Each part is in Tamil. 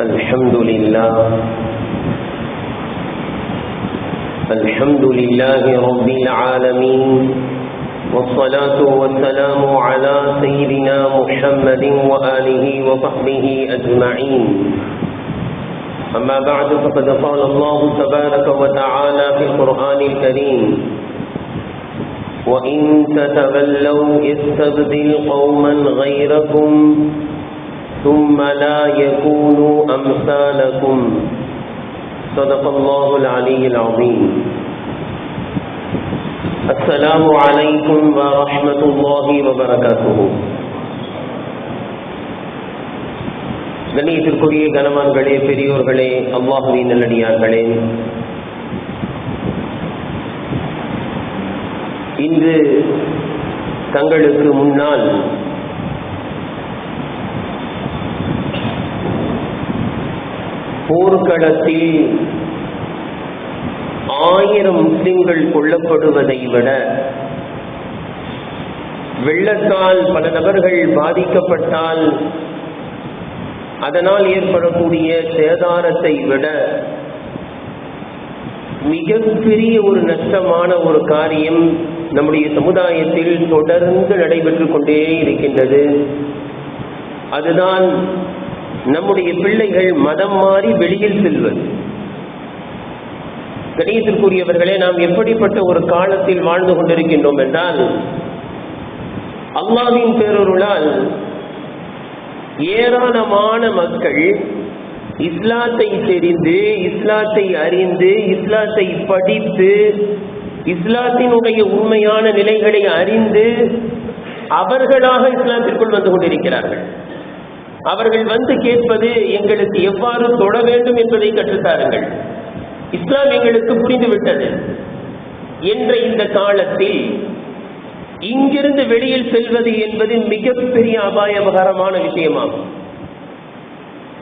الحمد لله. الحمد لله رب العالمين. والصلاة والسلام على سيدنا محمد وآله وصحبه أجمعين. أما بعد فقد قال الله تبارك وتعالى في القرآن الكريم وإن تتولوا يستبدل قوما غيركم ثم لا يكونوا أمثالكم صدق الله العلي العظيم السلام عليكم ورحمة الله وبركاته கண்ணியத்திற்குரிய கனவான்களே பெரியோர்களே அல்லாஹுவின் நல்லடியார்களே இன்று தங்களுக்கு முன்னால் போர்க்களத்தில் ஆயிரம் முஸ்லிம்கள் கொல்லப்படுவதை விட வெள்ளத்தால் பல நபர்கள் பாதிக்கப்பட்டால் அதனால் ஏற்படக்கூடிய சேதாரத்தை விட மிகப்பெரிய ஒரு நஷ்டமான ஒரு காரியம் நம்முடைய சமுதாயத்தில் தொடர்ந்து நடைபெற்றுக் கொண்டே இருக்கின்றது. அதுதான் நம்முடைய பிள்ளைகள் மதம் மாறி வெளியில் செல்வது. கணியத்திற்குரியவர்களே நாம் எப்படிப்பட்ட ஒரு காலத்தில் வாழ்ந்து கொண்டிருக்கின்றோம் என்றால் அல்லாவின் பேரொருளால் ஏராளமான மக்கள் இஸ்லாத்தை தெரிந்து இஸ்லாத்தை அறிந்து இஸ்லாத்தை படித்து இஸ்லாத்தினுடைய உண்மையான நிலைகளை அறிந்து அவர்களாக இஸ்லாத்திற்குள் வந்து கொண்டிருக்கிறார்கள். அவர்கள் வந்து கேட்பது எங்களுக்கு எவ்வாறு தொட வேண்டும் என்பதை கற்றுத்தாருங்கள். இஸ்லாம் எங்களுக்கு புரிந்துவிட்டது. என்ற இந்த காலத்தில் இங்கிருந்து வெளியில் செல்வது என்பது மிகப்பெரிய அபாயகரமான விஷயமாகும்.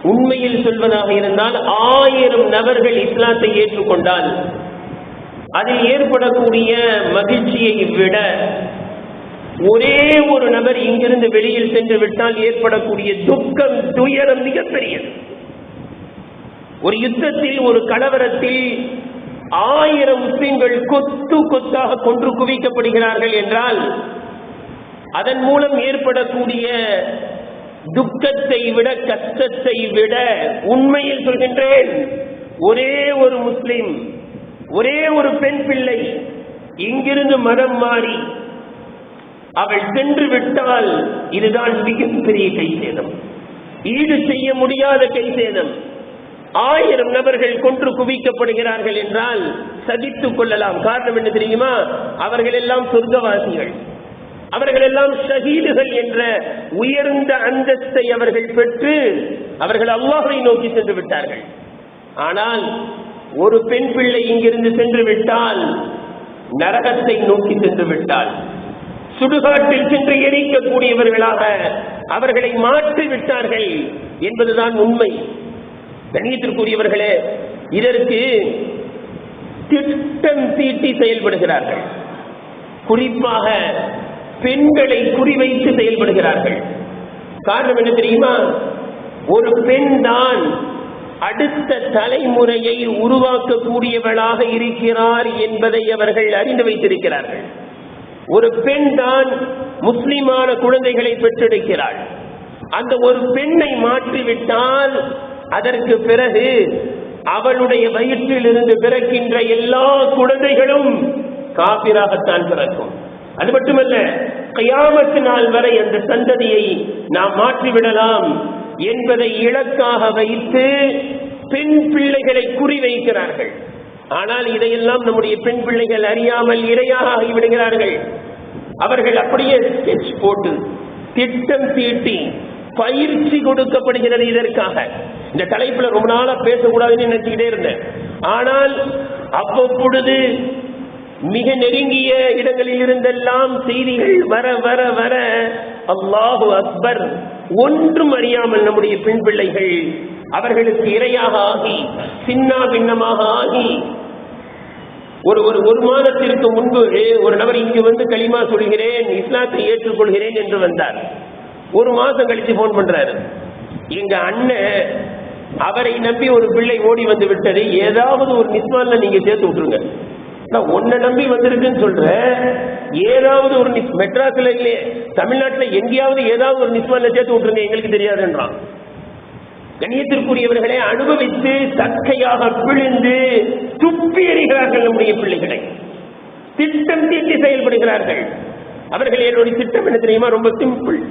உண்மையில் சொல்வதாக இருந்தால் ஆயிரம் நபர்கள் இஸ்லாத்தை ஏற்றுக்கொண்டால் அதில் ஏற்படக்கூடிய மகிழ்ச்சியை விட ஒரே ஒரு நபர் இங்கிருந்து வெளியில் சென்று விட்டால் ஏற்படக்கூடிய துக்கம் துயரம் மிகப்பெரியது. ஒரு யுத்தத்தில் ஒரு கலவரத்தில் ஆயிரம் முஸ்லிம்கள் கொத்து கொத்தாக கொன்று குவிக்கப்படுகிறார்கள் என்றால் அதன் மூலம் ஏற்படக்கூடிய துக்கத்தை விட கஷ்டத்தை விட உண்மையில் சொல்கின்றேன் ஒரே ஒரு முஸ்லிம் ஒரே ஒரு பெண் பிள்ளை இங்கிருந்து மரம் மாறி அவள் சென்று விட்டால் இதுதான் மிகப்பெரிய கை சேதம் ஈடு செய்ய முடியாத கை சேதம் ஆயிரம் நபர்கள் கொன்று குவிக்கப்படுகிறார்கள் என்றால் சகித்துக் கொள்ளலாம். காரணம் என்ன தெரியுமா? அவர்கள் எல்லாம் சொர்க்கவாசிகள். அவர்கள் எல்லாம் ஷஹீதுகள் என்ற உயர்ந்த அந்தஸ்தை அவர்கள் பெற்று அவர்கள் அல்லாஹை நோக்கி சென்று விட்டார்கள். ஆனால் ஒரு பெண் பிள்ளை இங்கிருந்து சென்று விட்டால் நரகத்தை நோக்கி சென்று விட்டால் சுடுகாட்டில் சென்று எரிக்கக்கூடியவர்களாக அவர்களை மாற்றி விட்டார்கள் என்பதுதான் உண்மை. கணியத்திற்குரியவர்களே இதற்கு திட்டம் தீட்டி செயல்படுகிறார்கள். குறிப்பாக பெண்களை குறிவைத்து செயல்படுகிறார்கள். காரணம் என்ன தெரியுமா? ஒரு பெண் தான் அடுத்த தலைமுறையை உருவாக்கக்கூடியவளாக இருக்கிறார் என்பதை அவர்கள் அறிந்து வைத்திருக்கிறார்கள். ஒரு பெண் தான் முஸ்லிமான குழந்தைகளை பெற்றெடுக்கிறாள். அந்த ஒரு பெண்ணை மாற்றிவிட்டால் அதற்கு பிறகு அவளுடைய வயிற்றில் இருந்து பிறக்கின்ற எல்லா குழந்தைகளும் காபிராகத்தான் பிறக்கும். அது மட்டுமல்ல கையாமத்து நாள் வரை அந்த சந்ததியை நாம் மாற்றிவிடலாம் என்பதை இலக்காக வைத்து பெண் பிள்ளைகளை குறிவைக்கிறார்கள். ஆனால் இதையெல்லாம் நம்முடைய பெண் பிள்ளைகள் அறியாமல் இரையாக ஆகிவிடுகிறார்கள். அவர்கள் அப்படியே ஸ்கெச் போட்டு திட்டம் தீட்டி பயிற்சி கொடுக்கப்படுகிறது இதற்காக. இந்த தலைப்புல ரொம்ப நாளா பேசக்கூடாதுன்னு நினைச்சுக்கிட்டே இருந்தேன். ஆனால் அவ்வப்பொழுது மிக நெருங்கிய இடங்களில் இருந்தெல்லாம் செய்திகள் வர வர வர அல்லாஹு அக்பர் ஒன்றும் அறியாமல் நம்முடைய பெண் பிள்ளைகள் அவர்களுக்கு இரையாக ஆகி சின்ன பின்னமாக ஆகி ஒரு ஒரு ஒரு மாதத்திற்கு முன்பு ஒரு நபர் இங்கு வந்து களிமா சொல்கிறேன் இஸ்லாத்தை ஏற்றுக்கொள்கிறேன் என்று வந்தார். ஒரு மாசம் கழிச்சு போன் பண்றாரு. எங்க அண்ணன் அவரை நம்பி ஒரு பிள்ளை ஓடி வந்து விட்டது. ஏதாவது ஒரு நிஸ்மான்ல நீங்க சேர்த்து விட்டுருங்க. நான் உன்னை நம்பி வந்திருக்குன்னு சொல்றேன். ஏதாவது ஒரு நிஸ் மெட்ராஸ்ல இல்லையே தமிழ்நாட்டுல எங்கேயாவது ஏதாவது ஒரு நிஸ்மால சேர்த்து விட்டுருங்க எங்களுக்கு தெரியாதுன்றான். கண்ணியத்திற்குரியவர்களை அனுபவித்து சக்கையாக பிழிந்து துப்பி எறிகிறார்கள் நம்முடைய பிள்ளைகளை. திட்டம் தீட்டி செயல்படுகிறார்கள். அவர்கள் என்னுடைய திட்டம் என்ன தெரியுமா? ரொம்ப சிம்பிள்.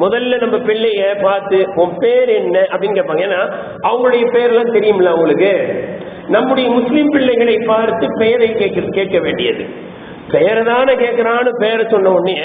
முதல்ல நம்ம பிள்ளைய பார்த்து உன் பேர் என்ன? அப்படின்னு கேட்பாங்க. ஏன்னா அவங்களுடைய பேர்லாம் தெரியும்ல அவங்களுக்கு. நம்முடைய முஸ்லிம் பிள்ளைகளை பார்த்து பெயரை கேட்க கேட்க வேண்டியது. பெயரை தானே கேட்கிறான்னு பெயரை சொன்ன உடனே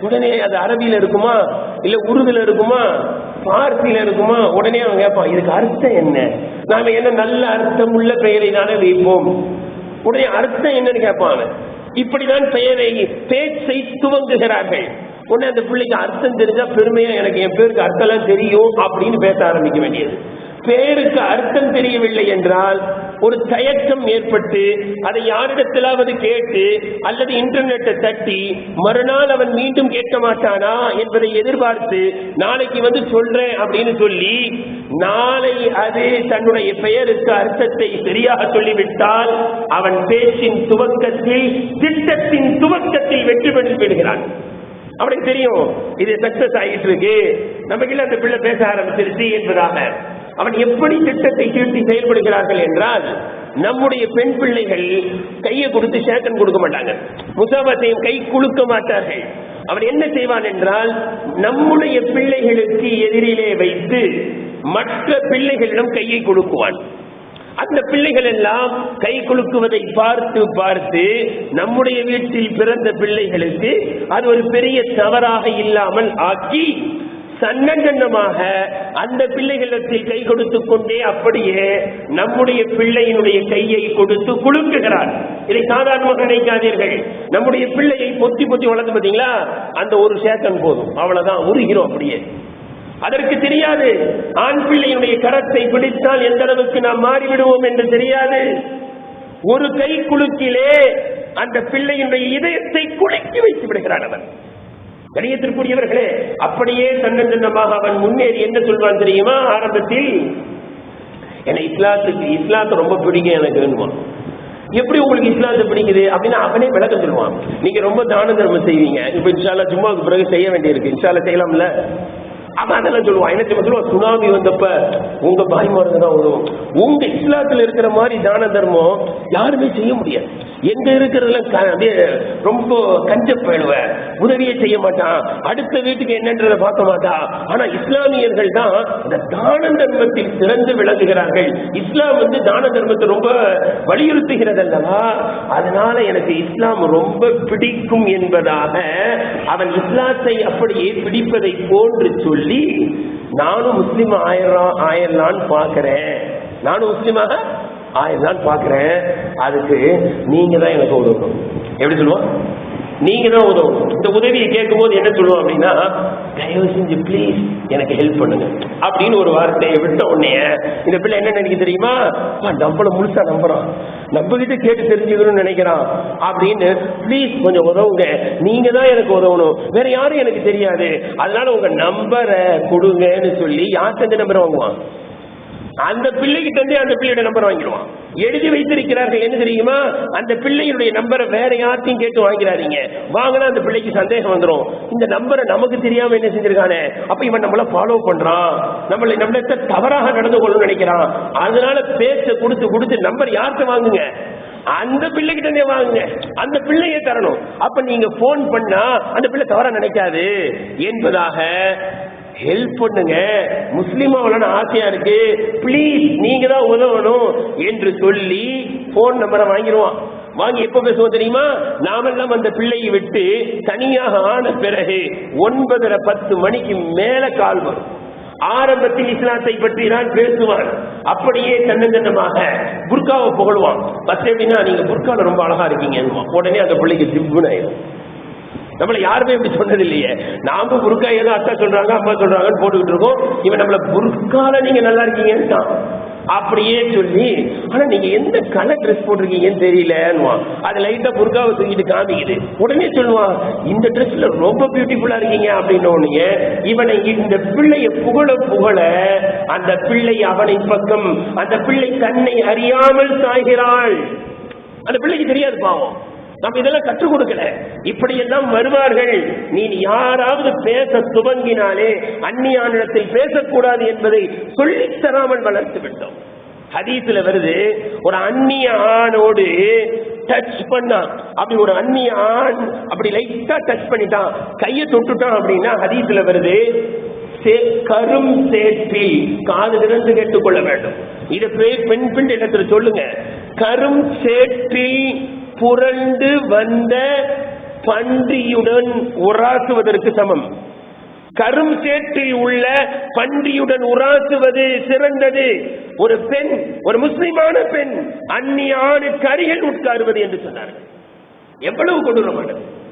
உடனே அது அரபியில இருக்குமா? இல்ல உருதுல இருக்குமா? பார்சியில இருக்குமா? உடனே அவன் கேட்பான் இதுக்கு அர்த்தம் என்ன? நாம என்ன நல்ல அர்த்தம் உள்ள பெயரை தானே வைப்போம்? உடனே அர்த்தம் என்னன்னு கேட்பான் இப்படிதான் பெயரை பேச்சை துவங்குகிறார்கள். உடனே அந்த பிள்ளைக்கு அர்த்தம் தெரிஞ்சா பெருமையா எனக்கு என் பேருக்கு அர்த்தம்லாம் தெரியும் அப்படின்னு பேச ஆரம்பிக்க வேண்டியது. பேருக்கு அர்த்தம் தெரியவில்லை என்றால் ஒரு தயக்கம் ஏற்பட்டு அதை யாரிடத்திலாவது கேட்டு அல்லது இன்டர்நெட்டை தட்டி மறுநாள் அவன் மீண்டும் கேட்க மாட்டானா என்பதை எதிர்பார்த்து நாளைக்கு வந்து சொல்றேன் அப்படின்னு சொல்லி நாளை அது தன்னுடைய பெயருக்கு அர்த்தத்தை சரியாக சொல்லிவிட்டால் அவன் பேச்சின் துவக்கத்தில் திட்டத்தின் துவக்கத்தில் வெற்றி பெற்று விடுகிறான். அவனுக்கு தெரியும் இது சக்சஸ் ஆகிட்டு இருக்கு. நமக்கு அந்த பிள்ளை பேச ஆரம்பிச்சிருச்சு என்பதாக. அவன் எப்படி திட்டத்தை தீட்டி செயல்படுகிறார்கள் என்றால் நம்முடைய பெண் பிள்ளைகள் கையை கொடுத்து சேக்கன் கொடுக்க மாட்டாங்க. முசாபத்தையும் கை குலுக்க மாட்டார்கள். அவன் என்ன செய்வான் என்றால் நம்முடைய பிள்ளைகளுக்கு எதிரிலே வைத்து மற்ற பிள்ளைகளிடம் கையை கொடுக்குவான். அந்த பிள்ளைகள் எல்லாம் கை குலுக்குவதை பார்த்து பார்த்து நம்முடைய வீட்டில் பிறந்த பிள்ளைகளுக்கு அது ஒரு பெரிய தவறாக இல்லாமல் ஆக்கி சன்னங்கன்னமாக அந்த பிள்ளைகளிடத்தில் கை கொடுத்து கொண்டே அப்படியே நம்முடைய பிள்ளையினுடைய கையை கொடுத்து குலுக்குகிறார். இதை சாதாரணமாக நினைக்காதீர்கள். நம்முடைய பிள்ளையை பொத்தி பொத்தி வளர்ந்து பார்த்தீங்களா? அந்த ஒரு சேத்தன் போதும். அவ்வளவுதான். உருகிறோம் அப்படியே. அதற்கு தெரியாது. ஆண் பிள்ளையினுடைய கரத்தை பிடித்தால் எந்த அளவுக்கு நாம் மாறிவிடுவோம் என்று தெரியாது. ஒரு கை குலுக்கிலே அந்த பிள்ளையினுடைய இதயத்தை குலுக்கி வைத்து விடுகிறான் அவன். கணியத்திற்குரியவர்களே அப்படியே தன்னன் தன்னமாக அவன் முன்னேறி என்ன சொல்வான் தெரியுமா? ஆரம்பத்தில் என இஸ்லாத்துக்கு இஸ்லாத்தை ரொம்ப பிடிக்கும் எனக்கு வேணுமா எப்படி உங்களுக்கு இஸ்லாத்தை பிடிக்குது? அப்படின்னு அவனே விளக்கம் சொல்லுவான். நீங்க ரொம்ப தான தர்மம் செய்வீங்க. இப்ப இன்ஷால்லா ஜும்மாவுக்கு பிறகு செய்ய வேண்டியிருக்கு. இன்ஷால்லா செய்யலாம்ல? அவன் அதெல்லாம் சொல்லுவான். என்ன தெரியுமா சொல்லுவான்? சுனாமி வந்தப்ப உங்க பாய்மாருங்க தான் உதவும் உங்க இஸ்லாத்துல இருக்கிற மாதிரி தான தர்மம் யாருமே செய்ய முடியாது. எங்க இருக்கிறதுல க- அப்படியே ரொம்ப கஞ்ச போயிடுவேன் உதவியே செய்ய மாட்டான். அடுத்த வீட்டுக்கு என்னன்றதை பார்க்க மாட்டான் ஆனா இஸ்லாமியர்கள் தான் இந்த தான தர்மத்தில் சிறந்து விளங்குகிறார்கள். இஸ்லாம் வந்து தான தர்மத்தை ரொம்ப வலியுறுத்துகிறது அல்லவா அதனால எனக்கு இஸ்லாம் ரொம்ப பிடிக்கும் என்பதாக அவன் இஸ்லாத்தை அப்படியே பிடிப்பதை போன்று சொல்லி நானும் முஸ்லீம் ஆயிரம் ஆயிரலான்னு பாக்குறேன் நானும் முஸ்லீமாக ஆயிரம் பார்க்கிறேன். அதுக்கு நீங்க தான் எனக்கு உதவணும். எப்படி சொல்லுவோம்? நீங்க தான் உதவணும். இந்த உதவியை கேட்கும் போது என்ன சொல்லுவோம் அப்படின்னா தயவு செஞ்சு ப்ளீஸ் எனக்கு ஹெல்ப் பண்ணுங்க. அப்படின்னு ஒரு வார்த்தையை விட்ட உடனே இந்த பிள்ளை என்ன நினைக்க தெரியுமா? நம்மள முழுசா நம்புறான். நம்ம கிட்ட கேட்டு தெரிஞ்சுக்கணும்னு நினைக்கிறான். அப்படின்னு ப்ளீஸ் கொஞ்சம் உதவுங்க. நீங்க தான் எனக்கு உதவணும். வேற யாரும் எனக்கு தெரியாது. அதனால உங்க நம்பரை கொடுங்கன்னு சொல்லி யார் செஞ்ச நம்பரை வாங்குவான்? அந்த பிள்ளைகிட்ட இருந்தே அந்த பிள்ளையோட நம்பர் வாங்கிடுவான். எழுதி வைத்திருக்கிறார்கள் என்ன தெரியுமா? அந்த பிள்ளையினுடைய நம்பரை வேற யார்த்தையும் கேட்டு வாங்கிறாதீங்க வாங்கினா அந்த பிள்ளைக்கு சந்தேகம் வந்துடும் இந்த நம்பரை நமக்கு தெரியாம என்ன செஞ்சிருக்கானே? அப்ப இவன் நம்மள ஃபாலோ பண்றான். நம்மளை நம்மள தவறாக நடந்து கொள்ளணும்னு நினைக்கிறான். அதனால பேச கொடுத்து கொடுத்து நம்பர் யார்கிட்ட வாங்குங்க? அந்த பிள்ளைகிட்ட வாங்குங்க. அந்த பிள்ளையே தரணும். அப்ப நீங்க போன் பண்ணா அந்த பிள்ளை தவறா நினைக்காது. என்பதாக ஹெல்ப் பண்ணுங்க. முஸ்லீமா அவ்வளோ ஆசையா இருக்கு. ப்ளீஸ் நீங்க தான் உதவணும் என்று சொல்லி போன் நம்பரை வாங்கிடுவான் வாங்கி எப்ப பேசுவோம் தெரியுமா? நாமெல்லாம் அந்த பிள்ளையை விட்டு தனியாக ஆன பிறகு ஒன்பதரை பத்து மணிக்கு மேல கால் வரும். ஆரம்பத்தில் இஸ்லாத்தை பற்றி தான் பேசுவான். அப்படியே தன்னந்தன்னமாக புர்காவை புகழ்வான். பஸ் எப்படின்னா நீங்க புர்கால ரொம்ப அழகா இருக்கீங்க உடனே அந்த பிள்ளைக்கு ஜிப்புன்னு ஆயிடும் நம்மள யாருமே இப்படி சொன்னது இல்லையே நாம புருக்கா ஏதோ அத்தா சொல்றாங்க அம்மா சொல்றாங்கன்னு போட்டுக்கிட்டு இருக்கோம். இவன் நம்மள புர்கால நீங்க நல்லா இருக்கீங்கன்னு அப்படியே சொல்லி ஆனா நீங்க எந்த கலர் ட்ரெஸ் போட்டிருக்கீங்கன்னு தெரியலன்னுவான். அது லைட்டா புர்காவை தூக்கிட்டு காமிக்குது. உடனே சொல்லுவான் இந்த ட்ரெஸ்ல ரொம்ப பியூட்டிஃபுல்லா இருக்கீங்க அப்படின்னு இவனை இந்த பிள்ளைய புகழ புகழ அந்த பிள்ளை அவனை பக்கம் அந்த பிள்ளை தன்னை அறியாமல் சாய்கிறாள். அந்த பிள்ளைக்கு தெரியாது பாவம். நம்ம இதெல்லாம் கற்றுக் கொடுக்கல. இப்படியெல்லாம் வருவார்கள். நீ யாராவது பேச துவங்கினாலே அந்நியானிடத்தில் பேசக்கூடாது என்பதை சொல்லித் தராமல் வளர்த்து விட்டோம். ஹதீஸ்ல வருது ஒரு அந்நிய ஆணோடு டச் பண்ணா அப்படி ஒரு அந்நிய ஆண் அப்படி லைட்டா டச் பண்ணிட்டான் கையை தொட்டுட்டான் அப்படின்னா ஹதீஸ்ல வருது சே- கரும் சேற்றில் காது திறந்து கேட்டுக்கொள்ள வேண்டும். இதை பெண் பெண் இடத்துல சொல்லுங்க. கரும் சேற்றில் புரண்டு வந்த பன்றியுடன் உராசுவதற்கு சமம். கரும் சேற்றில் உள்ள பன்றியுடன் உராசுவது சிறந்தது. ஒரு பெண் ஒரு முஸ்லிமான பெண் அந்நிய ஆணுக்கு அருகில் உட்காருவது என்று சொன்னார்கள். எவ்வளவு கொடூரமானது.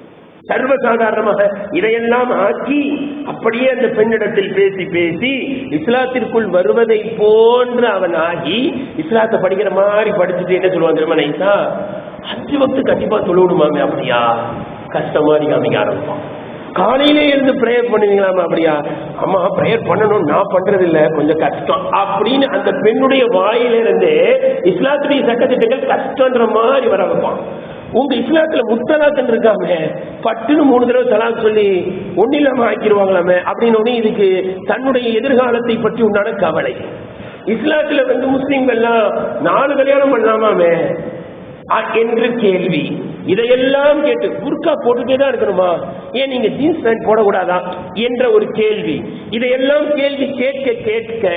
சர்வசாதாரணமாக இதையெல்லாம் ஆக்கி அப்படியே அந்த பெண்ணிடத்தில் பேசி பேசி இஸ்லாத்திற்குள் வருவதை போன்று அவன் ஆகி இஸ்லாத்தை படிக்கிற மாதிரி படிச்சுட்டு என்ன சொல்லுவான் தெரியுமா நைசா? அஞ்சு வக்து கண்டிப்பா தொழுவிடுமாமே அப்படியா? கஷ்டமா காமிக்க ஆரம்பிப்பான் காலையிலே இருந்து பிரேயர் பண்ணுவீங்களாமா அப்படியா? அம்மா பிரேயர் பண்ணணும் நான் பண்றது இல்ல கொஞ்சம் கஷ்டம். அப்படின்னு அந்த பெண்ணுடைய வாயிலிருந்து இஸ்லாத்துடைய சட்டத்திட்டங்கள் கஷ்டன்ற மாதிரி வர வைப்பான். உங்க இஸ்லாத்துல முத்தலாத்தன் இருக்காமே பட்டுன்னு மூணு தடவை தலாக் சொல்லி ஒன்னில்லாம ஆக்கிடுவாங்களாமே அப்படின்னு உடனே இதுக்கு தன்னுடைய எதிர்காலத்தை பற்றி உண்டான கவலை. இஸ்லாத்துல வந்து முஸ்லீம்கள்லாம் நாலு கல்யாணம் பண்ணலாமாமே என்று கேள்வி. இதையெல்லாம் கேட்டு புர்கா போட்டுட்டே தான் இருக்கணுமா? ஏன் நீங்க ஜீன்ஸ் பேண்ட் போடக்கூடாதா? என்ற ஒரு கேள்வி. இதையெல்லாம் கேள்வி கேட்க கேட்க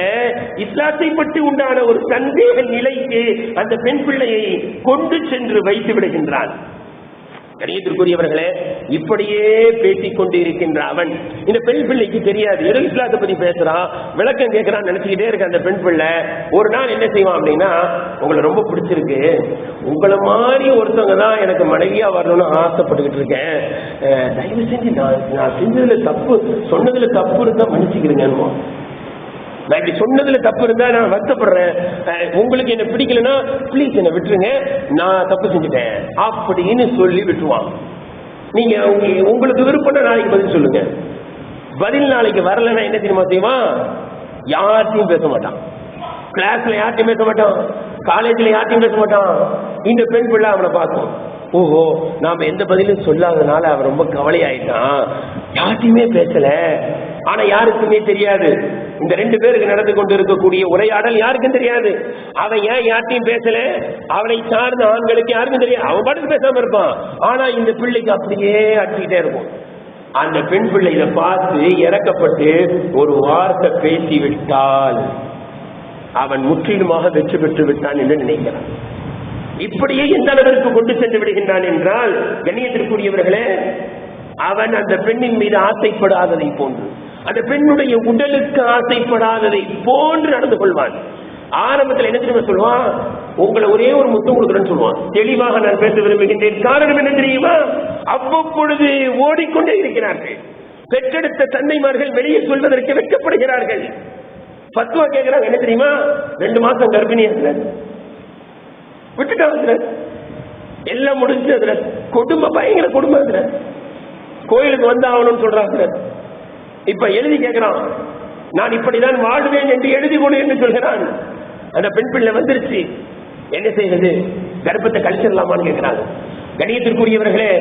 இஸ்லாத்தை பற்றி உண்டான ஒரு சந்தேக நிலைக்கு அந்த பெண் பிள்ளையை கொண்டு சென்று வைத்து விடுகின்றான். கணியத்திற்குரியவர்களே இப்படியே பேசிக் கொண்டு இருக்கின்ற அவன். இந்த பெண் பிள்ளைக்கு தெரியாது. ஏதோ இஸ்லாத்தை பத்தி பேசுறான் விளக்கம் கேட்கிறான் நினைச்சுக்கிட்டே இருக்க அந்த பெண் பிள்ளை ஒரு நாள் என்ன செய்வான் அப்படின்னா உங்களை ரொம்ப பிடிச்சிருக்கு. உங்களை மாதிரி ஒருத்தவங்க தான் எனக்கு மனைவியா வரணும்னு ஆசைப்பட்டுக்கிட்டு இருக்கேன். தயவு செஞ்சு நான் நான் செஞ்சதுல தப்பு சொன்னதுல தப்பு இருந்தா மன்னிச்சுக்கிறேங்க நான் இப்படி சொன்னதுல தப்பு இருந்தா நான் வருத்தப்படுறேன். உங்களுக்கு என்ன பிடிக்கலன்னா ப்ளீஸ் என்ன விட்டுருங்க. நான் தப்பு செஞ்சுட்டேன். அப்படின்னு சொல்லி விட்டுருவான். நீங்க உங்களுக்கு விருப்பம்னா நாளைக்கு பதில் சொல்லுங்க. பதில் நாளைக்கு வரலன்னா என்ன தெரியுமா செய்வான்? யார்ட்டையும் பேச மாட்டான். கிளாஸ்ல யார்ட்டையும் பேச மாட்டான். காலேஜ்ல யார்ட்டையும் பேச மாட்டான். இந்த பெண் பிள்ளை அவனை பார்க்கும். ஓஹோ நாம எந்த பதிலும் சொல்லாதனால அவன் ரொம்ப கவலையாயிட்டான். யார்ட்டையுமே பேசல. ஆனா யாருக்குமே தெரியாது. இந்த ரெண்டு பேருக்கு நடந்து கொண்டு இருக்கக்கூடிய உரையாடல் யாருக்கும் தெரியாது. அவன் ஏன் யார்ட்டையும் பேசல? அவனை சார்ந்த ஆண்களுக்கு யாருக்கும் தெரியாது. அவன் பாட்டுக்கு பேசாம இருப்பான். ஆனா இந்த பிள்ளைக்கு அப்படியே அடிச்சுக்கிட்டே இருக்கும். அந்த பெண் பிள்ளை இதை பார்த்து இறக்கப்பட்டு ஒரு வார்த்தை பேசி விட்டால் அவன் முற்றிலுமாக வெற்றி பெற்று விட்டான் என்று நினைக்கிறான். இப்படியே எந்த அளவிற்கு கொண்டு சென்று விடுகின்றான் என்றால் கண்ணியத்திற்குரியவர்களே அவன் அந்த பெண்ணின் மீது ஆசைப்படாததை போன்று. அந்த பெண்ணுடைய உடலுக்கு ஆசைப்படாததை போன்று நடந்து கொள்வான் ஆரம்பத்தில் என்ன தெரியுமா சொல்லுவான் உங்களை ஒரே ஒரு முத்தம் கொடுக்குறேன்னு சொல்லுவான் தெளிவாக நான் பேச விரும்புகின்றேன். காரணம் என்ன தெரியுமா? அவ்வப்பொழுது ஓடிக்கொண்டே இருக்கிறார்கள். பெற்றெடுத்த தன்னைமார்கள் வெளியே சொல்வதற்கு வெட்கப்படுகிறார்கள் பத்துவா கேட்கிறாங்க என்ன தெரியுமா? ரெண்டு மாசம் கர்ப்பிணியா இருந்த விட்டுட்டாங்க எல்லாம் முடிஞ்சு அதுல. குடும்ப பயங்கர குடும்பம் அதுல. கோயிலுக்கு வந்து ஆகணும்னு சொல்றாங்க இப்ப எழுதி கேட்கிறான் நான் இப்படிதான் வாழ்வேன் என்று எழுதி கொடு என்று சொல்கிறான். அந்த பெண் பிள்ளை வந்துருச்சு. என்ன செய்வது? கர்ப்பத்தை கழிச்சிடலாமான்னு கேட்கிறாங்க கணியத்திற்குரியவர்களே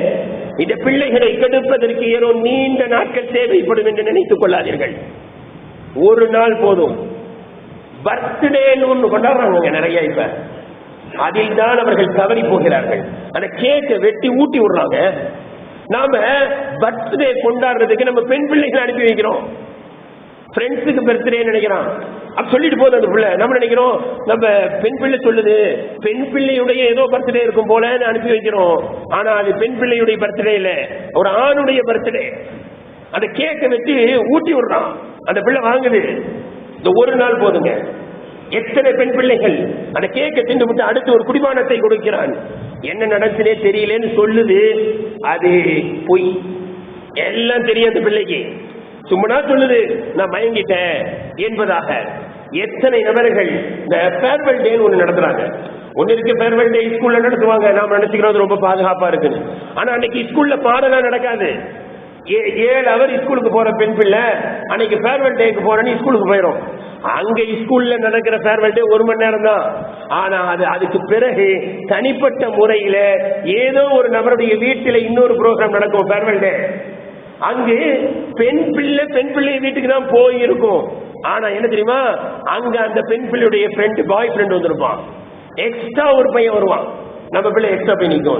இந்த பிள்ளைகளை கெடுப்பதற்கு ஏதோ நீண்ட நாட்கள் தேவைப்படும் என்று நினைத்துக் கொள்ளாதீர்கள். ஒரு நாள் போதும். பர்த்டேன்னு ஒன்று கொண்டாடுறாங்க நிறைய இப்ப. அதில் தான் அவர்கள் தவறி போகிறார்கள் அந்த கேக்கை வெட்டி ஊட்டி விடுறாங்க. நாம பர்த்டே கொண்டாடுறதுக்கு நம்ம பெண் பிள்ளைகளை அனுப்பி வைக்கிறோம். ஃப்ரெண்ட்ஸுக்கு பர்த்டே நினைக்கிறான். அப்ப சொல்லிட்டு போதும் அந்த பிள்ளை. நம்ம நினைக்கிறோம் நம்ம பெண் பிள்ளை சொல்லுது பெண் பிள்ளையுடைய ஏதோ பர்த்டே இருக்கும் போல அனுப்பி வைக்கிறோம். ஆனா அது பெண் பிள்ளையுடைய பர்த்டே இல்ல. ஒரு ஆணுடைய பர்த்டே அந்த கேக்கை வச்சு ஊட்டி விடுறான். அந்த பிள்ளை வாங்குது. இந்த ஒரு நாள் போதுங்க. எத்தனை பெண் பிள்ளைகள்? அந்த கேக்க தின்று விட்டு அடுத்து ஒரு குடிமானத்தை கொடுக்கிறான். என்ன நடத்தினே தெரியலன்னு சொல்லுது. அது பொய். எல்லாம் தெரியும் அந்த பிள்ளைக்கு. சும்மனா சொல்லுது நான் மயங்கிட்டேன் என்பதாக. எத்தனை நபர்கள் இந்த ஃபேர்வெல் டே ஒண்ணு நடத்துறாங்க. ஒன்னு இருக்கு ஃபேர்வெல் டே ஸ்கூல்ல நடத்துவாங்க. நாம நினைச்சுக்கிறோம் ரொம்ப பாதுகாப்பா இருக்குன்னு. ஆனா அன்னைக்கு ஸ்கூல்ல பாடலாம் நடக்காது. ஏழு அவர் ஸ்கூலுக்கு போற பெண் பிள்ளை அன்னைக்கு ஃபேர்வெல் டேக்கு போறேன்னு ஸ்கூலுக்கு போயிடும் அங்க ஸ்கூல்ல நடக்கிற ஃபேர்வெல் டே ஒரு மணி நேரம் தான். ஆனா அது அதுக்கு பிறகு தனிப்பட்ட முறையில ஏதோ ஒரு நபருடைய வீட்டில இன்னொரு ப்ரோக்ராம் நடக்கும் ஃபேர்வெல் டே அங்கு பெண் பிள்ளை பெண் பிள்ளை வீட்டுக்கு தான் போய் இருக்கும் ஆனா என்ன தெரியுமா? அங்க அந்த பெண் பிள்ளையுடைய ஃப்ரெண்ட் பாய் ஃப்ரெண்ட் வந்திருப்பான். எக்ஸ்ட்ரா ஒரு பையன் வருவான். நம்ம பிள்ளை எக்ஸ்ட்ரா போய் நிற்கும்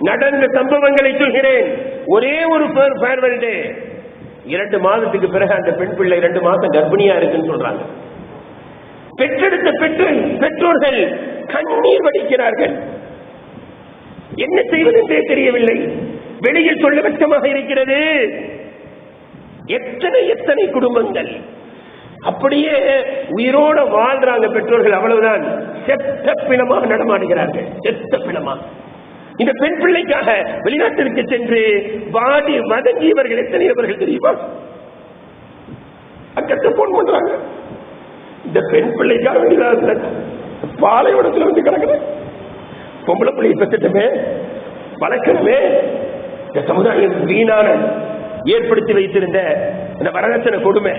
நடந்த சம்பவங்களை சொல்கிறேன். ஒரே ஒரு ஃபேர்வெல் டே இரண்டு மாதத்துக்கு பிறகு அந்த பெண் பிள்ளை இரண்டு மாதம் கர்ப்பிணியா இருக்குன்னு சொல்றாங்க. பெற்றெடுத்த பெற்று பெற்றோர்கள் கண்ணீர் வடிக்கிறார்கள். என்ன செய்வதென்றே தெரியவில்லை. வெளியில் சொல்ல வெட்கமாக இருக்கிறது. எத்தனை எத்தனை குடும்பங்கள். அப்படியே உயிரோட வாழ்றாங்க பெற்றோர்கள் அவ்வளவுதான். செத்த பிணமாக நடமாடுகிறார்கள். செத்த பிணமாக. இந்த பெண் பிள்ளைக்காக வெளிநாட்டிற்கு சென்று வாடி வதங்கியவர்கள் எத்தனை இவர்கள் தெரியுமா? அக்கத்தை போன் பண்றாங்க. இந்த பெண் பிள்ளைக்காக வெளிநாட்டுல பாலைவனத்தில் வந்து கிடக்குறேன் பொம்பளை பிள்ளையை பெற்றுட்டுமே வளர்க்கணுமே. இந்த சமுதாயம் வீணான ஏற்படுத்தி வைத்திருந்த இந்த வரதட்சணை கொடுமை.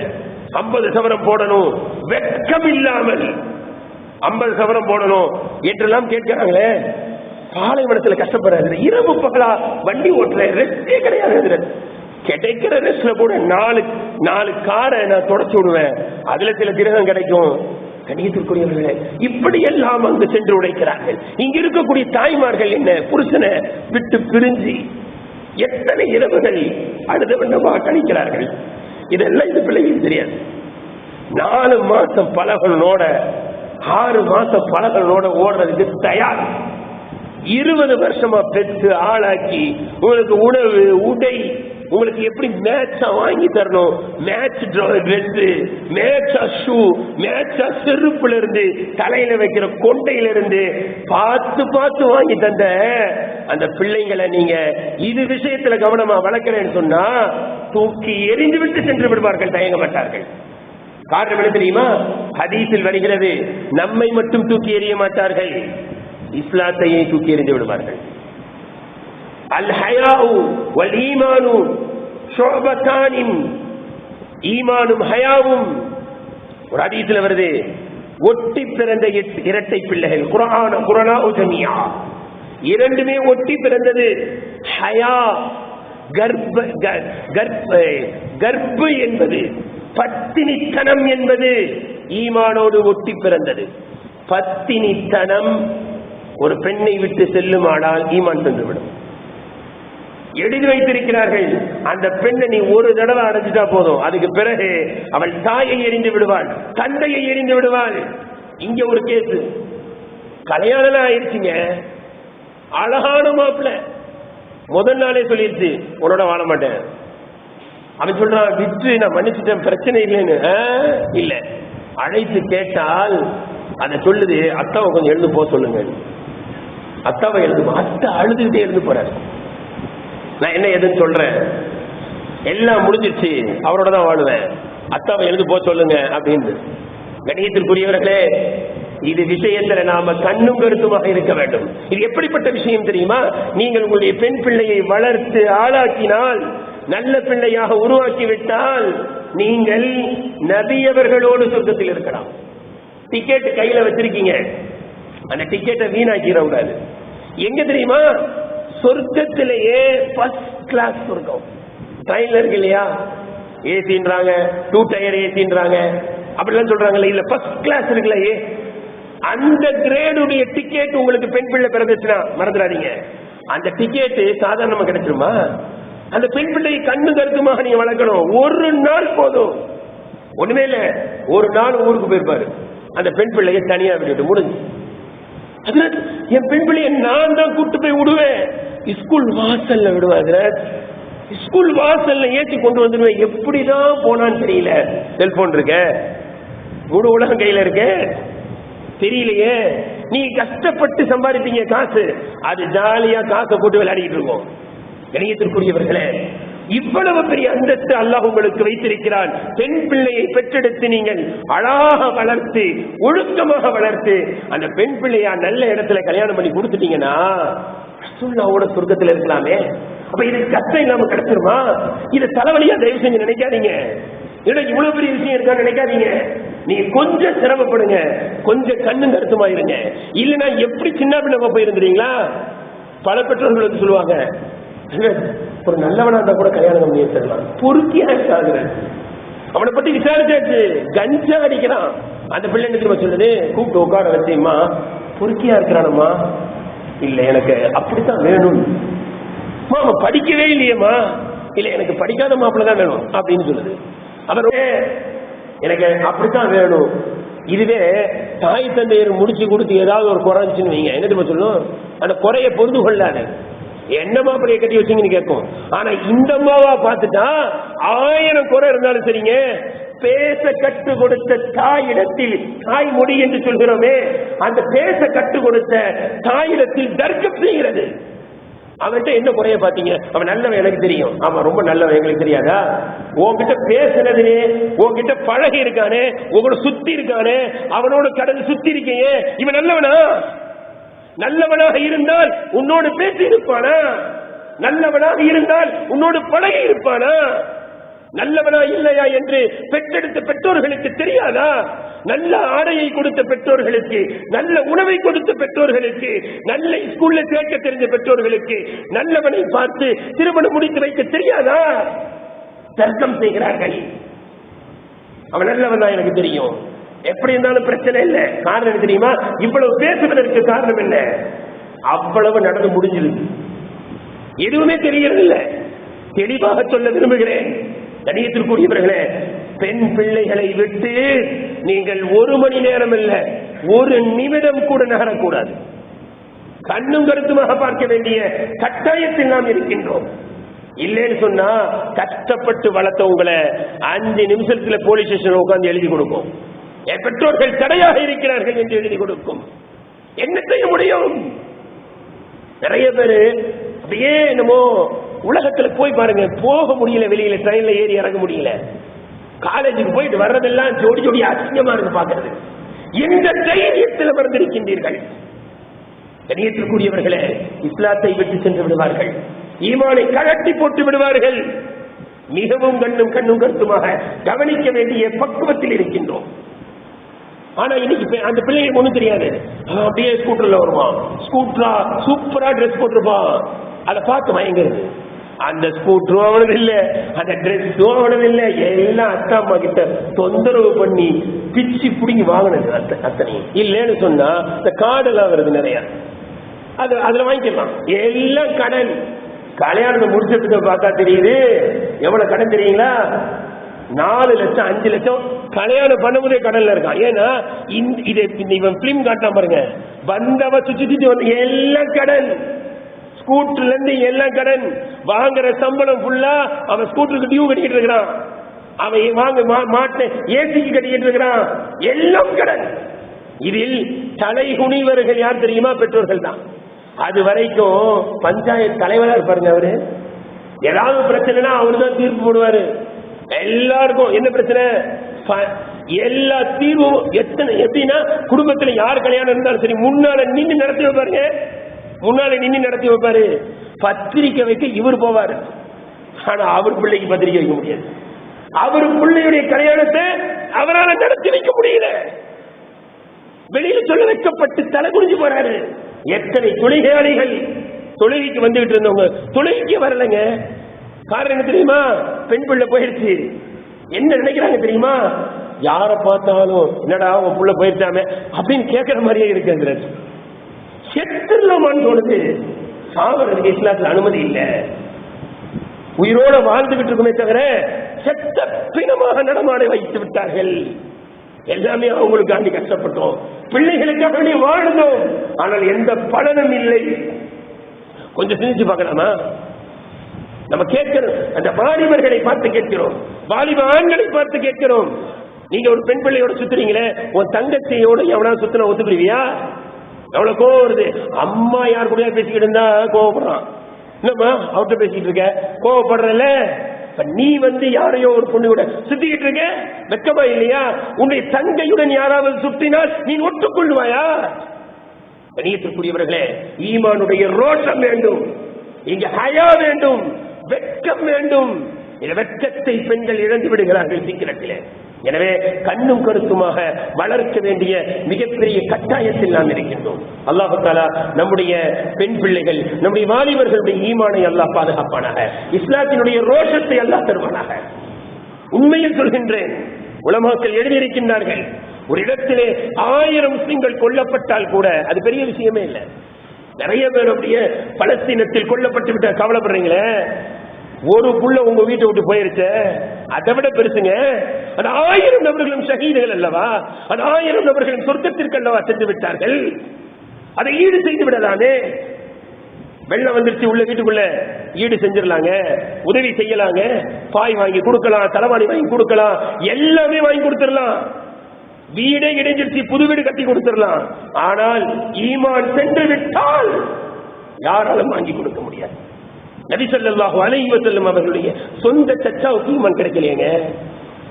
ஐம்பது சவரம் போடணும். வெட்கம் இல்லாமல் ஐம்பது சவரம் போடணும் என்றெல்லாம் கேட்கிறாங்களே. காலை பாலைவனத்துல கஷ்டப்படுறாரு. இரவு பகலா வண்டி ஓட்டுற ரெஸ்டே கிடையாது கிடைக்கிற ரெஸ்ட்ல கூட நாலு நாலு காரை நான் தொடச்சு விடுவேன். அதுல சில கிரகம் கிடைக்கும். கணியத்திற்குரியவர்களே இப்படி எல்லாம் அங்கு சென்று உடைக்கிறார்கள் இங்க இருக்கக்கூடிய தாய்மார்கள் என்ன? புருஷனை விட்டு பிரிஞ்சு எத்தனை இரவுகள் அடுத்த வண்ணமாக கணிக்கிறார்கள்? இதெல்லாம் இது பிள்ளைகளுக்கு தெரியாது. நாலு மாசம் பலகனோட ஆறு மாசம் பலகனோட ஓடுறதுக்கு தயார். இருபது வருஷமா பெற்று ஆளாக்கி உங்களுக்கு உணவு உடை உங்களுக்கு எப்படி மேட்சா வாங்கி தரணும்? மேட்ச் ட்ரெஸ் மேட்சா ஷூ மேட்சா செருப்புல இருந்து தலையில வைக்கிற கொண்டையில இருந்து பார்த்து பார்த்து வாங்கி தந்த அந்த பிள்ளைங்களை நீங்க இது விஷயத்துல கவனமா வளர்க்கிறேன்னு சொன்னா தூக்கி எரிந்து விட்டு சென்று விடுவார்கள் தயங்க மாட்டார்கள். காரணம் என்ன தெரியுமா? ஹதீஸில் வருகிறது நம்மை மட்டும் தூக்கி எறிய மாட்டார்கள். இஸ்லாத்தையே தூக்கி எறிந்து விடுவார்கள். அல் ஹயாவு வல் ஈமானு ஷுஅபத்தானின் ஈமானும் ஹயாவும். ஒரு ஹதீஸ்ல வருது ஒட்டி பிறந்த இரட்டை பிள்ளைகள் குரான குரானா ஜமியா இரண்டுமே ஒட்டி பிறந்தது ஹயா கர்ப்ப கர்ப்ப கர்ப்பு என்பது பத்தினித்தனம் என்பது ஈமானோடு ஒட்டி பிறந்தது. பத்தினித்தனம் ஒரு பெண்ணை விட்டு செல்லுமானால் ஈமான் சென்றுவிடும். எழுதி வைத்திருக்கிறார்கள் அந்த பெண்ணை நீ ஒரு தடவை அடைஞ்சிட்டா போதும். அதுக்கு பிறகு அவள் தாயை எரிந்து விடுவாள் தந்தையை எரிந்து விடுவாள். இங்க ஒரு கேஸ். கல்யாணம் ஆயிடுச்சுங்க அழகான மாப்பிள்ள. முதல் நாளே சொல்லிடுச்சு உன்னோட வாழ மாட்டேன். அவன் சொல்றான் விட்டு நான் மன்னிச்சுட்டேன் பிரச்சனை இல்லைன்னு. ஆ, இல்ல. அழைத்து கேட்டால் அதை சொல்லுது அத்தாவை கொஞ்சம் எழுந்து போக சொல்லுங்க அத்தாவை எழுந்து அத்தை அழுதுகிட்டே எழுந்து போறாரு. நான் என்ன எதுன்னு சொல்றேன்? எல்லாம் முடிஞ்சிருச்சு. அவரோட தான் வாழுவேன். அத்தாவை எழுந்து போ சொல்லுங்க அப்படின்னு. கணியத்திற்குரியவர்களே இது விஷயத்துல நாம கண்ணும் கருத்துமாக இருக்க வேண்டும். இது எப்படிப்பட்ட விஷயம் தெரியுமா? நீங்கள் உங்களுடைய பெண் பிள்ளையை வளர்த்து ஆளாக்கினால் நல்ல பிள்ளையாக உருவாக்கி விட்டால் நீங்கள் நபியவர்களோடு சொர்க்கத்தில் இருக்கலாம். டிக்கெட் கையில வச்சிருக்கீங்க. அந்த டிக்கெட்டை வீணாக்கிட கூடாது. எங்க தெரியுமா? சொர்க்கத்திலேயே ஃபர்ஸ்ட் கிளாஸ் சொர்க்கம். ட்ரெயின்ல இருக்கு இல்லையா? ஏசின்றாங்க டூ டயர் ஏசின்றாங்க. அப்படிலாம் சொல்றாங்கல்ல இல்ல ஃபர்ஸ்ட் கிளாஸ் இருக்குல்ல ஏ அந்த கிரேடுடைய டிக்கெட் உங்களுக்கு பெண் பிள்ளை பிறந்துச்சுன்னா மறந்துடாதீங்க. அந்த டிக்கெட்டு சாதாரணமா கிடைச்சிருமா? அந்த பெண் பிள்ளையை கண்ணு கருத்துமாக நீங்க வளர்க்கணும். ஒரு நாள் போதும். ஒண்ணுமே இல்ல. ஒரு நாள் ஊருக்கு போயிருப்பாரு. அந்த பெண் பிள்ளையை தனியா விட்டுட்டு முடிஞ்சு. என் பெண் பிள்ளைய நான் தான் கூட்டு போய் விடுவேன். ஸ்கூல் வாசல்ல விடுவாங்க ஸ்கூல் வாசல்ல ஏற்றி கொண்டு வந்துடுவேன். எப்படிதான் போனான்னு தெரியல. செல்போன் இருக்க. கூடு உலகம் கையில இருக்க. தெரியலையே. நீ கஷ்டப்பட்டு சம்பாதிப்பீங்க காசு. அது ஜாலியா காசை போட்டு விளையாடிட்டு இருக்கோம். கணியத்திற்குரியவர்களே இவ்வளவு பெரிய அந்தஸ்து அல்லாஹ் உங்களுக்கு வைத்திருக்கிறான். பெண் பிள்ளையை பெற்றெடுத்து நீங்கள் அழகாக வளர்த்து ஒழுக்கமாக வளர்த்து அந்த பெண் பிள்ளையா நல்ல இடத்துல கல்யாணம் பண்ணி கொடுத்துட்டீங்கன்னா ரசூலுல்லாவோட சொர்க்கத்துல இருக்கலாமே. அப்ப இது கஷ்டம் இல்லாம கிடைச்சிருமா? இது தலைவலியா தயவு செஞ்சு நினைக்காதீங்க. ஏன்னா இவ்வளவு பெரிய விஷயம் இருக்கான்னு நினைக்காதீங்க. நீங்க கொஞ்சம் சிரமப்படுங்க. கொஞ்சம் கண்ணு கருத்துமாயிருங்க இல்லைன்னா எப்படி சின்ன பிள்ளை போயிருந்துறீங்களா? பல பெற்றோர்களுக்கு சொல்லுவாங்க ஒரு நல்லவனா இருந்தா கூட கல்யாணம் பண்ணி வச்சிடலாம் பொறுக்கியா இருக்காங்க அவனை பத்தி விசாரிச்சாச்சு. கஞ்சா அடிக்கிறான். அந்த பிள்ளை என்ன தெரியுமா சொல்லுது? கூப்பிட்டு உட்கார வச்சேம்மா பொறுக்கியா இருக்கிறானம்மா? இல்ல எனக்கு அப்படித்தான் வேணும். அம்மா, படிக்கவே இல்லையேம்மா. இல்ல எனக்கு படிக்காத மாப்பிள்ள தான் வேணும் அப்படின்னு சொல்லுது. அவர் எனக்கு அப்படித்தான் வேணும். இதுவே தாய் தந்தையர் முடிச்சு கொடுத்து ஏதாவது ஒரு குறை வைங்க. என்ன தெரியுமா சொல்லணும் அந்த குறைய பொருந்து கொள்ளாது. என்ன மாப்பிளைய கட்டி வச்சீங்கன்னு கேட்கும் ஆனா இந்த அம்மாவா பார்த்துட்டா ஆயிரம் குறை இருந்தாலும் சரிங்க. பேச கட்டு கொடுத்த தாயிடத்தில் தாய் மொழி என்று சொல்கிறோமே அந்த பேச கட்டு கொடுத்த தாயிடத்தில் தர்க்கம் செய்கிறது. அவன்கிட்ட என்ன குறைய பாத்தீங்க அவன் நல்லவன் எனக்கு தெரியும். ஆமா ரொம்ப நல்லவன் எங்களுக்கு தெரியாதா? உன்கிட்ட பேசுனதுலே உன்கிட்ட பழகி இருக்கானே உங்களோட சுத்தி இருக்கானே அவனோட கடந்து சுத்தி இருக்கீங்க இவன் நல்லவனா? நல்லவனாக இருந்தால் உன்னோடு பேசி இருப்பானா? நல்லவனாக இருந்தால் உன்னோடு பழகி இருப்பானா? நல்லவனா இல்லையா என்று பெற்றெடுத்த பெற்றோர்களுக்கு தெரியாதா? நல்ல ஆடையை கொடுத்த பெற்றோர்களுக்கு நல்ல உணவை கொடுத்த பெற்றோர்களுக்கு நல்ல ஸ்கூல்ல சேர்க்க தெரிஞ்ச பெற்றோர்களுக்கு நல்லவனை பார்த்து திருமணம் முடித்து வைக்க தெரியாதா? தர்க்கம் செய்கிறார்கள். அவன் நல்லவன் தான் எனக்கு தெரியும். எப்படி இருந்தாலும் பிரச்சனை இல்லை. காரணம் தெரியுமா? இவ்வளவு பேசுவதற்கு காரணம் என்ன? அவ்வளவு நடந்து முடிஞ்சிருக்கு எதுவுமே தெரியறது இல்ல. தெளிவாக சொல்ல விரும்புகிறேன். கணியத்திற்குரியவர்களே பெண் பிள்ளைகளை விட்டு நீங்கள் ஒரு மணி நேரம் இல்ல ஒரு நிமிடம் கூட நகரக்கூடாது. கண்ணும் கருத்துமாக பார்க்க வேண்டிய கட்டாயத்தில் நாம் இருக்கின்றோம். இல்லைன்னு சொன்னா கஷ்டப்பட்டு வளர்த்தவங்களை அஞ்சு நிமிஷத்துல போலீஸ் ஸ்டேஷன் உட்கார்ந்து எழுதி கொடுக்கும் என் பெற்றோர்கள் தடையாக இருக்கிறார்கள் என்று எழுதி கொடுக்கும். என்ன செய்ய முடியும்? நிறைய பேரு அப்படியே என்னமோ உலகத்துல போய் பாருங்க போக முடியல வெளியில ட்ரெயின்ல ஏறி இறங்க முடியல. காலேஜுக்கு போயிட்டு வர்றதெல்லாம் ஜோடி ஜோடி அசிங்கமா இருக்கு பாக்குறது. எந்த தைரியத்தில் வந்திருக்கின்றீர்கள். கணியத்திற்குரியவர்களே இஸ்லாத்தை விட்டு சென்று விடுவார்கள். ஈமானை கழட்டி போட்டு விடுவார்கள். மிகவும் கண்ணும் கண்ணும் கருத்துமாக கவனிக்க வேண்டிய பக்குவத்தில் இருக்கின்றோம். ஆனா இன்னைக்கு அந்த பிள்ளைங்களுக்கு ஒண்ணும் தெரியாது. அவன் அப்படியே ஸ்கூட்டர்ல வருவான். ஸ்கூட்டரா சூப்பரா ட்ரெஸ் போட்டிருப்பான். அதை பார்த்து மயங்குறது. அந்த ஸ்கூட்டரும் அவனது இல்ல. அந்த ட்ரெஸ்ஸும் அவனது இல்ல. எல்லாம் அத்தா அம்மா கிட்ட தொந்தரவு பண்ணி பிச்சு பிடிங்கி வாங்கினது அத்த- அத்தனை இல்லைன்னு சொன்னா இந்த காடெல்லாம் வருது நிறைய. அது அதுல வாங்கிக்கலாம். எல்லாம் கடன். கல்யாணத்தை முடிச்சதுக்கு பார்த்தா தெரியுது. எவ்வளவு கடன் தெரியுங்களா? நாலு லட்சம் அஞ்சு லட்சம் கல்யாணம் பண்ணும்போதே கடல்ல இருக்கான். ஏன்னா இது இவன் பிலிம் காட்டினா பாருங்க. வந்தவ சுத்தி சுத்தி வந்து எல்லாம் கடன். ஸ்கூட்டர்ல இருந்து எல்லாம் கடன். வாங்குற சம்பளம் ஃபுல்லா அவன் ஸ்கூட்டருக்கு டியூ கட்டிக்கிட்டு இருக்கிறான். அவன் வாங்க மா- மாட்டு ஏசிக்கு கட்டிக்கிட்டு இருக்கிறான். எல்லாம் கடன். இதில் தலை குனிவர்கள் யார் தெரியுமா? பெற்றோர்கள் தான். அது வரைக்கும் பஞ்சாயத்து தலைவராக இருப்பாருங்க அவரு. ஏதாவது பிரச்சனைனா அவரு தான் தீர்ப்பு போடுவாரு. எல்லாருக்கும் என்ன பிரச்சனை? ப- எல்லா தீர்வும் எத்தனை எப்படின்னா குடும்பத்துல யார் கல்யாணம் இருந்தாலும் சரி முன்னால நின்று நடத்தி வைப்பாருங்க. முன்னால நின்று நடத்தி வைப்பாரு. பத்திரிக்கை வைக்க இவர் போவாரு. ஆனா அவர் பிள்ளைக்கு பத்திரிக்கை வைக்க முடியாது. அவர் பிள்ளையுடைய கல்யாணத்தை அவரால் நடத்தி வைக்க முடியல. வெளியில சொல்ல வைக்கப்பட்டு தலை குனிஞ்சு போறாரு. எத்தனை தொழிலாளிகள் தொழுகைக்கு வந்துகிட்டு இருந்தவங்க? தொழுகைக்கு வரலங்க. காரணம் என்ன தெரியுமா? பெண் பிள்ளை போயிடுச்சு என்ன நினைக்கிறாங்க தெரியுமா? யார பார்த்தாலும் என்னடா உன் புள்ள போயிடுச்சாமே அப்படின்னு கேட்கிற மாதிரியே இருக்கு அந்த செத்துடலாமான்னு தோணுது சாவறதுக்கு இஸ்லாத்துல அனுமதி இல்லை. உயிரோட வாழ்ந்துகிட்டு இருக்குமே தவிர செத்த பிணமாக நடமாட வைத்து விட்டார்கள். எல்லாமே அவங்களுக்காண்டி கஷ்டப்பட்டோம். பிள்ளைகளுக்காக வேண்டி வாழ்ந்தோம். ஆனால் எந்த பலனும் இல்லை. கொஞ்சம் சிந்திச்சு பார்க்கலாமா? நம்ம கேட்கிறோம். அந்த வாலிபர்களை பார்த்து கேட்கிறோம். வாலிப ஆண்களை பார்த்து கேட்கிறோம். நீங்க ஒரு பெண் பிள்ளையோட சுத்துறீங்களே உன் தங்கச்சியோட எவனா சுத்தின ஒத்துக்குருவியா? எவ்வளவு கோவம் வருது. அம்மா யார் கூட பேசிக்கிட்டு இருந்தா கோவப்படுறான். என்னம்மா அவர்கிட்ட பேசிட்டு இருக்க? கோவப்படுறல நீ வந்து யாரையோ ஒரு பொண்ணு கூட சுத்திக்கிட்டு இருக்க? வெக்கமா இல்லையா? உன்னுடைய தங்கையுடன் யாராவது சுத்தினால் நீ ஒட்டுக்கொள்வாயா கணியத்திற்குரியவர்களே ஈமானுடைய ரோஷம் வேண்டும். இங்க ஹயா வேண்டும். வெட்கம் வேண்டும். இந்த வெட்கத்தை பெண்கள் இழந்து விடுகிறார்கள் சீக்கிரத்திலே. எனவே கண்ணும் கருத்துமாக வளர்க்க வேண்டிய மிகப்பெரிய கட்டாயத்தில் நாம் இருக்கின்றோம். அல்லாஹு தாலா நம்முடைய பெண் பிள்ளைகள் நம்முடைய வாலிபர்களுடைய ஈமானை அல்லாஹ் பாதுகாப்பானாக. இஸ்லாத்தினுடைய ரோஷத்தை அல்லாஹ் தருவானாக. உண்மையில் சொல்கின்றேன். உலமாக்கள் எழுதியிருக்கின்றார்கள். ஒரு இடத்திலே ஆயிரம் முஸ்லிம்கள் கொல்லப்பட்டால் கூட அது பெரிய விஷயமே இல்லை. நிறைய பேர் அப்படியே பலஸ்தீனத்தில் கொல்லப்பட்டு விட்ட கவலைப்படுறீங்களே? ஒரு புள்ள உங்க வீட்டை விட்டு போயிருச்சு. அதை விட பெருசுங்க. அது ஆயிரம் நபர்களும் ஷஹீதுகள் அல்லவா? அது ஆயிரம் நபர்களும் சொர்க்கத்திற்கு அல்லவா சென்று விட்டார்கள்? அதை ஈடு செய்து விடலாமே. வெள்ளம் வந்துருச்சு உள்ள வீட்டுக்குள்ள. ஈடு செஞ்சிடலாங்க. உதவி செய்யலாங்க. பாய் வாங்கி கொடுக்கலாம் தலைவாணி வாங்கி கொடுக்கலாம். எல்லாமே வாங்கி கொடுத்துடலாம். வீடை இடைஞ்சிருச்சு புது வீடு கட்டி கொடுத்துடலாம். ஆனால் ஈமான் சென்று விட்டால் யாராலும் வாங்கி கொடுக்க முடியாது. நபி சொல்லாஹு அலைவ செல்லும் அவர்களுடைய சொந்த சச்சாவுக்கு ஈமான் கிடைக்கலையேங்க.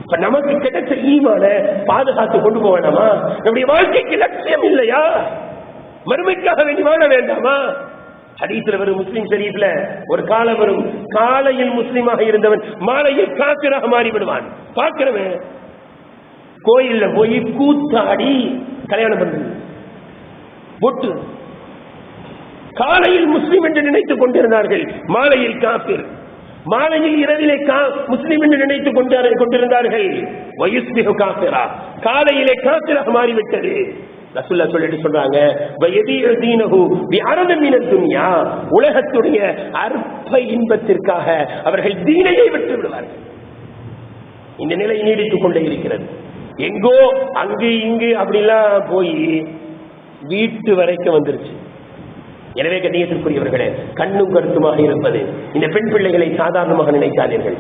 இப்ப நமக்கு கிடைச்ச ஈமான பாதுகாத்து கொண்டு போக வேணாமா நம்முடைய வாழ்க்கைக்கு லட்சியம் இல்லையா? மறுமைக்காக வேண்டி வாழ வேண்டாமா? ஹதீஸ்ல வரும் முஸ்லீம் ஷரீஃப்ல ஒரு காலம் வரும். காலையில் முஸ்லிமாக இருந்தவன் மாலையில் காக்கிராக மாறி விடுவான் பார்க்கிறவன் கோயில்ல போய் கூத்தாடி கல்யாணம் பண்றது. பொட்டு. காலையில் முஸ்லிம் என்று நினைத்துக் கொண்டிருந்தார்கள். மாலையில் காப்பீர். மாலையில் இரவிலே கா- முஸ்லிம் என்று நினைத்துக் கொண்டிருந்தார்கள். வயுஸ்மிகு காப்பிரா. காலையிலே காப்பிராக மாறிவிட்டது. ரசுல்லா சொல்லிட்டு சொல்றாங்க துன்யா. உலகத்துடைய அற்ப இன்பத்திற்காக அவர்கள் தீனையை விட்டு விடுவார்கள் இந்த நிலை நீடித்துக் கொண்டே இருக்கிறது. எங்கோ அங்கு இங்கு அப்படிலாம் போய் வீட்டு வரைக்கும் வந்துருச்சு. எனவே கண்ணியத்திற்குரியவர்களே கண்ணும் கருத்துமாக இருப்பது இந்த பெண் பிள்ளைகளை சாதாரணமாக நினைக்காதீர்கள்.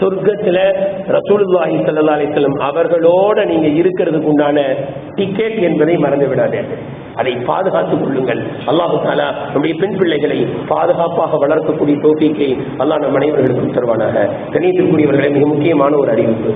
சொர்க்கத்துல ரசூலுல்லாஹி சல்லா அலைஹி அவர்களோட நீங்க இருக்கிறதுக்கு உண்டான டிக்கெட் என்பதை மறந்து விடாதீர்கள். அதை பாதுகாத்துக் கொள்ளுங்கள். அல்லாஹு தாலா நம்முடைய பெண் பிள்ளைகளை பாதுகாப்பாக வளர்க்கக்கூடிய டோபிக்கை அல்லாஹ் நம் அனைவர்களுக்கும் தருவானாக. கணியத்திற்குரியவர்களை மிக முக்கியமான ஒரு அறிவிப்பு.